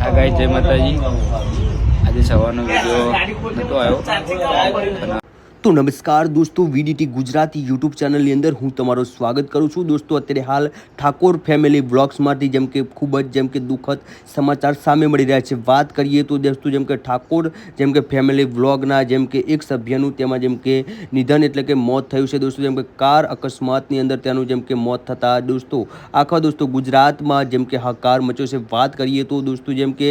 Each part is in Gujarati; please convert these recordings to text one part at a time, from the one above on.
આ ગાય જય માતાજી. આજે સવારનો વીડિયો નહોતો આવ્યો. તો નમસ્કાર દોસ્તો વીડીટી ગુજરાતી યુટ્યુબ ચેનલની અંદર હું તમારું સ્વાગત કરું છું દોસ્તો અત્યારે હાલ ઠાકોર ફેમિલી બ્લોગ્સમાંથી જેમ કે ખૂબ જ જેમ કે દુઃખદ સમાચાર સામે મળી રહ્યા છે વાત કરીએ તો દોસ્તો જેમ કે ઠાકોર જેમ કે ફેમિલી વ્લોગના જેમ કે એક સભ્યનું તેમાં જેમ કે નિધન એટલે કે મોત થયું છે દોસ્તો જેમ કે કાર અકસ્માતની અંદર તેનું જેમ કે મોત થતાં દોસ્તો આખા દોસ્તો ગુજરાતમાં જેમ કે હાકાર મચ્યો છે વાત કરીએ તો દોસ્તો જેમ કે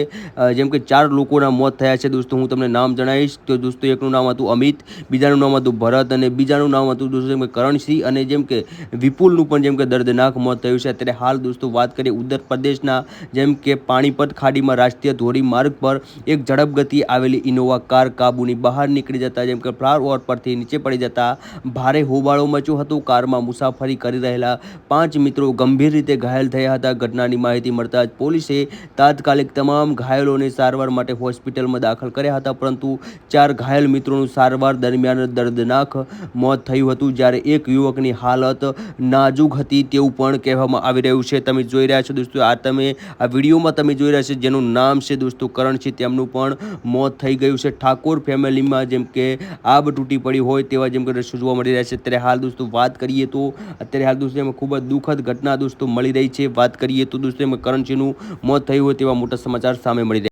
જેમ કે ચાર લોકોના મોત થયા છે દોસ્તો હું તમને નામ જણાવીશ તો દોસ્તો એકનું નામ હતું અમિત બીજાનું નામ હતું ભરત અને બીજાનું નામ હતું દોસ્તો જેમ કે કરણસિંહ અને જેમ કે વિપુલનું પણ જેમ કે દર્દનાક મોત થયું છે. અત્યારે હાલ દોસ્તો વાત કરીએ ઉત્તર પ્રદેશના, જેમ કે પાણીપત ખાડીમાં રાષ્ટ્રીય ધોરીમાર્ગ પર એક ઝડપ ગતિ આવેલી ઇનોવા કાર કાબુની બહાર નીકળી જતા, જેમ કે ફ્લાર ઓવર પરથી નીચે પડી જતા, ભારે હોબાળો મચ્યો હતો. કારમાં મુસાફરી કરી રહેલા પાંચ મિત્રો ગંભીર રીતે ઘાયલ થયા હતા. ઘટનાની માહિતી મળતા જ પોલીસે તાત્કાલિક તમામ ઘાયલોને સારવાર માટે હોસ્પિટલમાં દાખલ કર્યા હતા, પરંતુ ચાર ઘાયલ મિત્રોનું સારવાર દરમિયાન દર્દનાક મોત થયું હતું જ્યારે એક યુવકની હાલત નાજુક હતી તેવું પણ કહેવામાં આવી રહ્યું છે. તમે જોઈ રહ્યા છો દોસ્તો, આ તમે, આ વિડીયોમાં તમે જોઈ રહ્યા છો જેનું નામ છે દોસ્તો કરણ છે, તેમનું પણ મોત થઈ ગયું છે. ઠાકોર ફેમિલીમાં જેમ કે આબ તૂટી પડી હોય તેવા જેમ કે દ્રશ્યો જોવા મળી રહ્યા છે. અત્યારે હાલ દોસ્તો વાત કરીએ તો, અત્યારે હાલ દોસ્તો એમાં ખૂબ જ દુઃખદ ઘટના દોસ્તો મળી રહી છે. વાત કરીએ તો દોસ્તો એમાં કરણસિંહનું મોત થયું હોય તેવા મોટા સમાચાર સામે મળી રહ્યા